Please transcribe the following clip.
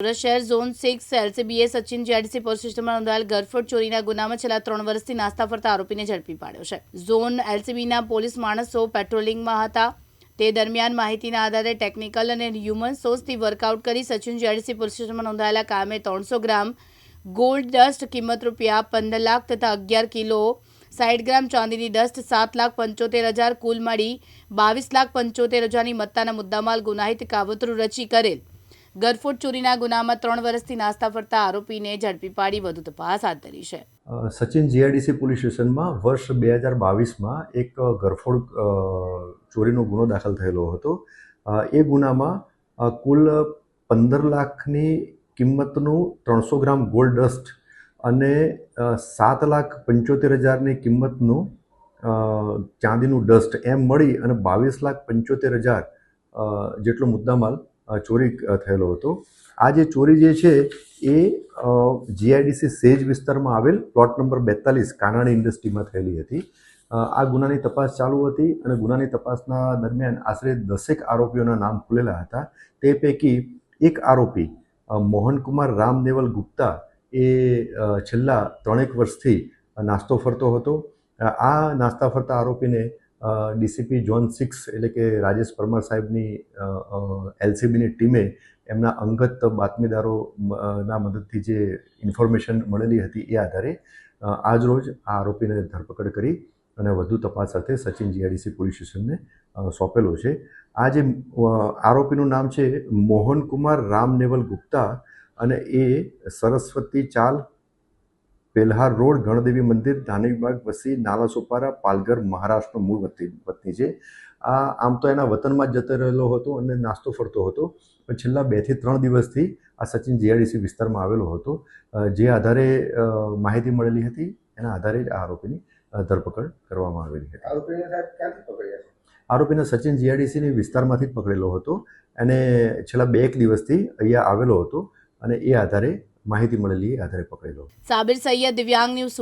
સુરત શહેર zone six એલસીબીએ Sachin JDC police સ્ટેશનમાં નોંધાયેલ ગરફોડ ચોરીના ગુનામાં છેલ્લા ત્રણ વર્ષથી નાસ્તા ફરતા આરોપીને ઝડપી પાડ્યો છે. ઝોન એલસીબીના પોલીસ માણસો પેટ્રોલિંગમાં હતા. તે દરમિયાન માહિતીના આધારે ટેકનિકલ અને હ્યુમન સોર્સથી વર્કઆઉટ કરી સચિન જેડીસી પોલીસ સ્ટેશનમાં નોંધાયેલા કામે ત્રણસો ગ્રામ ગોલ્ડ ડસ્ટ કિંમત રૂપિયા પંદર લાખ તથા અગિયાર કિલો સાઠ ગ્રામ ચાંદીની ડસ્ટ સાત લાખ પંચોતેર હજાર કુલ મળી બાવીસ લાખ પંચોતેર હજારની મત્તાના મુદ્દામાલ ગુનાહિત કાવતરું રચી કરેલ. ગરફોડ ચોરીના ગુનામાં ત્રણ વર્ષથી નાસ્તા ફરતા આરોપીને ઝડપી પાડી વધુ તપાસ હાથ ધરી છે. સચિન જીઆઈડીસી પોલીસ સ્ટેશનમાં વર્ષ બે હજાર બાવીસમાં એક ગરફોડ ચોરીનો ગુનો દાખલ થયેલો હતો. એ ગુનામાં કુલ પંદર લાખની કિંમતનું ત્રણસો ગ્રામ ગોલ્ડ ડસ્ટ અને સાત લાખ પંચોતેર હજારની કિંમતનું ચાંદીનું ડસ્ટ એમ મળી અને બાવીસ લાખ પંચોતેર હજાર જેટલો મુદ્દામાલ ચોરી થયેલો હતો. આ જે ચોરી જે છે, એ જીઆઈડીસી સેજ વિસ્તારમાં આવેલ પ્લોટ નંબર બેતાલીસ કાનાણી ઇન્ડસ્ટ્રીમાં થયેલી હતી. આ ગુનાની તપાસ ચાલુ હતી અને ગુનાની તપાસના દરમિયાન આશરે દસેક આરોપીઓના નામ ખુલેલા હતા. તે પૈકી એક આરોપી મોહનકુમાર રામદેવલ ગુપ્તા, એ છેલ્લા ત્રણેક વર્ષથી નાસ્તો ફરતો હતો. આ નાસ્તા ફરતા આરોપીને ડીસીપી ઝોન સિક્સ એટલે કે રાજેશ પરમાર સાહેબની એલસીબીની ટીમે એમના અંગત બાતમીદારો ના મદદથી જે ઇન્ફોર્મેશન મળેલી હતી એ આધારે આજ રોજ આ આરોપીને ધરપકડ કરી અને વધુ તપાસ સાથે સચિન જીઆઈડીસી પોલીસ સ્ટેશનને સોંપેલો છે. આ જે આરોપીનું નામ છે મોહનકુમાર રામનેવલ ગુપ્તા અને એ સરસ્વતી ચાલ પેલ્હાર રોડ ગણદેવી મંદિર ધાનીબાગ વસી નાલાસોપારા પાલઘર મહારાષ્ટ્રનો મૂળ વતની વતની છે. આ આમ તો એના વતનમાં જ જતો રહેલો હતો અને નાસ્તો ફરતો હતો. પણ છેલ્લા બેથી ત્રણ દિવસથી આ સચિન જીઆઈડીસી વિસ્તારમાં આવેલો હતો. જે આધારે માહિતી મળેલી હતી એના આધારે જ આ આરોપીની ધરપકડ કરવામાં આવેલી હતી. આરોપીને સચિન જીઆઈડીસીની વિસ્તારમાંથી જ પકડેલો હતો અને છેલ્લા બે એક દિવસથી અહીંયા આવેલો હતો અને એ આધારે માહિતી મળેલી આધારે પકડેલો સાબિર સૈયદ દિવ્યાંગ ન્યૂઝ